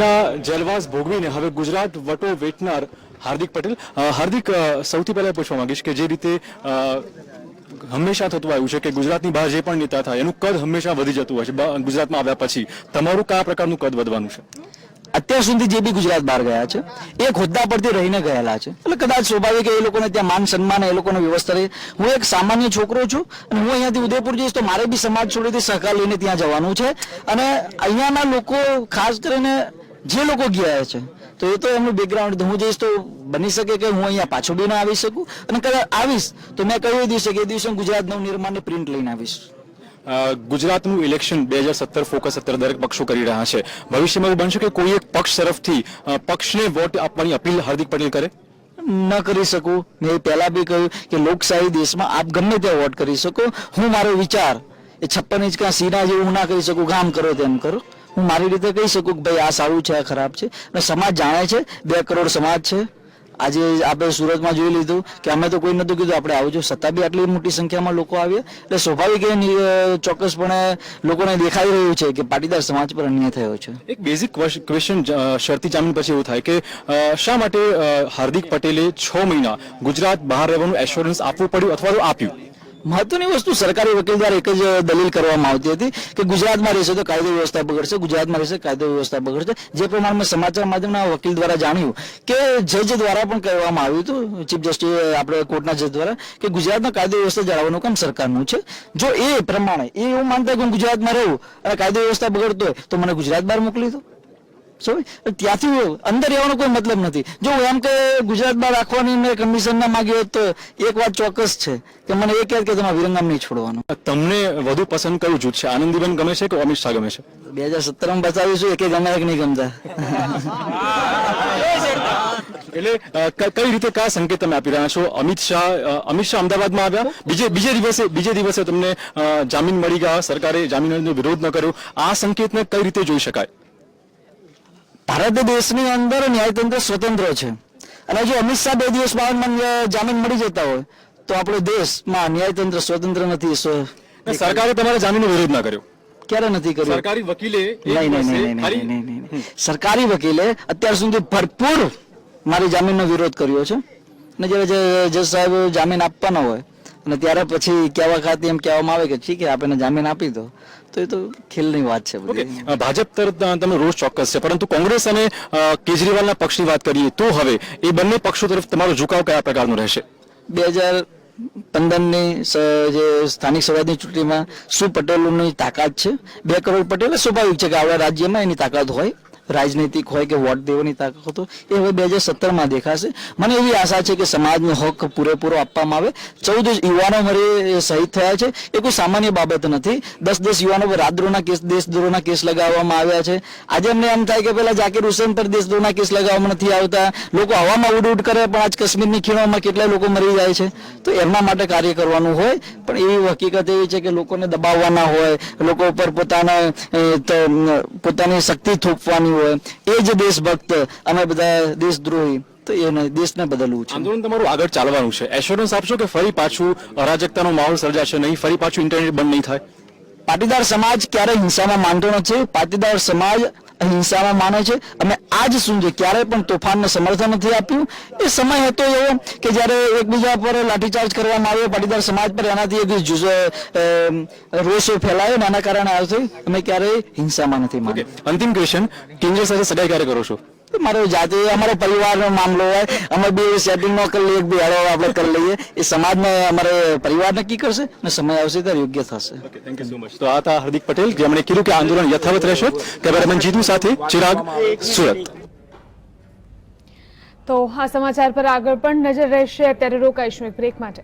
દિલ્હીના જેલવાસ ભોગવીને હવે ગુજરાત વટો વેઠનાર હાર્દિક પટેલ. હાર્દિક સૌથી પહેલા પૂછવા માંગીશ કે જે રીતે હંમેશા થતું આવ્યું છે કે ગુજરાતની બહાર જે પણ નેતા થાય એનું કદ હંમેશા વધી જતું હોય છે. ગુજરાતમાં આવ્યા પછી તમારું કયા પ્રકારનું કદ વધવાનું છે? અત્યાર સુધી જે બી ગુજરાત બહાર ગયા છે, એ હોદ્દા પરથી રહીને ગયેલા છે. એટલે કદાચ સ્વાભાવિક એ લોકોને ત્યાં માન સન્માન, એ લોકોને વ્યવસ્થા રહે. હું એક સામાન્ય છોકરો છું અને હું અહીંયાથી ઉદયપુર જઈશ તો મારે બી સમાજ છોડીથી સહકાર લઈને ત્યાં જવાનું છે. અને અહીંયાના લોકો ખાસ કરીને જે લોકો ગયા છે તો એ તો એમનું બેકગ્રાઉન્ડ હું જઈશ તો બની શકે કે હું અહીંયા પાછો બી ના આવી શકું? અને કદાચ આવીશ તો મેં કહ્યું દિવસે કે એ દિવસે હું ગુજરાત નવનિર્માણની પ્રિન્ટ લઈને આવીશ. ગુજરાતનું ઇલેક્શન બે હજાર સત્તર ફોકસ અત્યારે દરેક પક્ષો કરી રહ્યા છે. ભવિષ્યમાં એવું બનશે કે કોઈ એક પક્ષ તરફથી પક્ષને વોટ આપવાની અપીલ હાર્દિક પટેલ કરે? ન કરી શકું. મેં પહેલા બી કહ્યું કે લોકશાહી દેશમાં આપ ગમે ત્યાં વોટ કરી શકો. હું મારો વિચાર એ છપ્પન ઇંચ કાં સીના જેવું હું ના કરી શકું. ગામ કરો તેમ કરો. હું મારી રીતે કહી શકું કે ભાઈ આ સારું છે, આ ખરાબ છે. અને સમાજ જાણે છે, બે કરોડ સમાજ છે. આજે આપણે સુરતમાં જોઈ લીધું કે અમે તો કોઈ નતું કીધું, આપણે આવજો છતાં બી આટલી મોટી સંખ્યામાં લોકો આવ્યા એટલે સ્વાભાવિક ચોક્કસપણે લોકોને દેખાઈ રહ્યું છે કે પાટીદાર સમાજ પર અન્યાય થયો છે. એક બેઝિક ક્વેશ્ચન શરતી જામીન પછી એવું થાય કે શા માટે હાર્દિક પટેલે છ મહિના ગુજરાત બહાર રહેવાનું એશ્યોરન્સ આપવું પડ્યું અથવા તો આપ્યું? મહત્વની વસ્તુ સરકારી વકીલ દ્વારા એક જ દલીલ કરવામાં આવતી હતી કે ગુજરાતમાં રહેશે તો કાયદો વ્યવસ્થા બગડશે, ગુજરાતમાં રહેશે કાયદો વ્યવસ્થા બગડશે જે પ્રમાણે મેં સમાચાર માધ્યમના વકીલ દ્વારા જાણ્યું કે જજ દ્વારા પણ કહેવામાં આવ્યું હતું, ચીફ જસ્ટિસ આપણે કોર્ટના જજ દ્વારા, કે ગુજરાતમાં કાયદો વ્યવસ્થા જાળવવાનું કામ સરકારનું છે જો એ પ્રમાણે, એ એવું માનતા કે હું ગુજરાતમાં રહું અને કાયદો વ્યવસ્થા બગડતો હોય, તો મને ગુજરાત બહાર મોકલી દો? ત્યાંથી અંદર રહેવાનો કોઈ મતલબ નથી. જો એમ કે ગુજરાત બહાર રાખવાની મેં કમિશન ના માંગી હોત તો એક વાત ચોક્કસ છે કે મને એ કહે કે તમારે વિરંગામ નહીં છોડવાનું. તમને વધુ પસંદ કયું જૂથ છે? આનંદીબેન ગમે છે કે અમિત શાહ ગમે છે? બે હજાર સત્તરમાં બતાવીશું એક ગમે એક નહીં ગમતા. એટલે કઈ રીતે કયા સંકેત તમે આપી રહ્યા છો? અમિત શાહ અમિત શાહ અમદાવાદમાં આવ્યા. બીજે બીજે દિવસે બીજે દિવસે તમને જામીન મળી ગયા. સરકારે જામીનનો વિરોધ ન કર્યો. આ સંકેતને કઈ રીતે જોઈ શકાય? ભારત દેશની અંદર ન્યાયતંત્ર સ્વતંત્ર છે. અને જો અમિત શાહ બે દિવસ બાદ જામીન મળી જતા હોય તો આપણો દેશમાં ન્યાયતંત્ર સ્વતંત્ર નથી સરકારે તમારા જામીનનો વિરોધ ના કર્યો. ક્યારે નથી કર્યું? સરકારી વકીલે નહીં નહીં નહીં નહીં ખાલી- નહીં નહીં નહીં. સરકારી વકીલે અત્યાર સુધી ભરપૂર મારી જામીનનો વિરોધ કર્યો છે. અને જ્યારે જજ સાહેબ જામીન આપવાનો હોય અને ત્યારે પછી કહેવા ખાતે એમ કહેવામાં આવે કે ઠીક છે આપણે જામીન આપી દો. તો એ તો ખેલની વાત છે બધી. ભાજપ તરફ તમે રોષ ચોક્કસ છે. પરંતુ કોંગ્રેસ અને કેજરીવાલના પક્ષની વાત કરીએ તો હવે એ બંને પક્ષો તરફ તમારો ઝુકાવ કયા પ્રકારનો રહેશે? બે હજાર પંદરની જે સ્થાનિક સ્વરાજની ચૂંટણીમાં શું પટેલોની તાકાત છે. બે કરોડ પટેલ સ્વાભાવિક છે કે આપણા રાજ્યમાં એની તાકાત હોય. રાજનૈતિક હોય કે વોટ દેવાની તાકાત એ હવે બે હજાર સત્તરમાં દેખાશે. મને એવી આશા છે કે સમાજનો હક પૂરેપૂરો આપવામાં આવે. ચૌદ યુવાનો મારે શહીદ થયા છે. એ કોઈ સામાન્ય બાબત નથી. દસ દસ યુવાનો પર રાતદ્રોહના કેસ, દેશદ્રોહના કેસ લગાવવામાં આવ્યા છે. આજે અમને એમ થાય કે પેલા જાકીર હુસેન પર દેશદ્રોહના કેસ લગાવવામાં નથી આવતા. લોકો હવામાં ઉડ ઉડ કરે, પણ આજ કાશ્મીરની ખીણોમાં કેટલા લોકો મરી જાય છે. તો એમના માટે કાર્ય કરવાનું હોય, પણ એવી હકીકત એવી છે કે લોકોને દબાવવાના હોય, લોકો ઉપર પોતાના પોતાની શક્તિ થોપવાની એ જ દેશભક્ત અમે બધા દેશદ્રોહી. તો એને દેશને બદલવું છે. આંદોલન તમારું આગળ ચાલવાનું છે. એશ્યોરન્સ આપશો કે ફરી પાછું અરાજકતાનો માહોલ સર્જાશે નહીં? ફરી પાછું ઇન્ટરનેટ બંધ નહીં થાય? પાટીદાર સમાજ ક્યારે હિંસામાં માનતો નથી. પાટીદાર સમાજ હિંસામાં માને છે. અમે આજ સુધી ક્યારેય પણ તોફાનને સમર્થન નથી આપ્યું. એ સમય હતો એવો કે જ્યારે એકબીજા પર લાઠીચાર્જ કરવામાં આવ્યો, પાટીદાર સમાજ પર એનાથી એક રોષ ફેલાયો ને એના કારણે આવ્યો અમે ક્યારેય હિંસામાં નથી માન્યું. અંતિમ ક્વેશ્ચન કેન્દ્ર સાથે સગાઈ ક્યારે કરો છો? મારો જાતે અમારો પરિવારનો મામલો હોય. અમે બે સેટિંગ નો કરી લઈએ બે હાડો આપણે કરી લઈએ. એ સમાજને અમારે પરિવાર નક્કી કરશે ને સમય આવશે ત્યારે યોગ્ય થશે. થેન્ક યુ સો મચ તો આ હતા હાર્દિક પટેલ જેમણે કીધું કે આંદોલન યથાવત રહેશે. કેમેરામેન જીતુ સાથે ચિરાગ સુરત. તો આ સમાચાર પર આગળ પણ નજર રહેશે. અત્યારે રોકાઈશું એક બ્રેક માટે.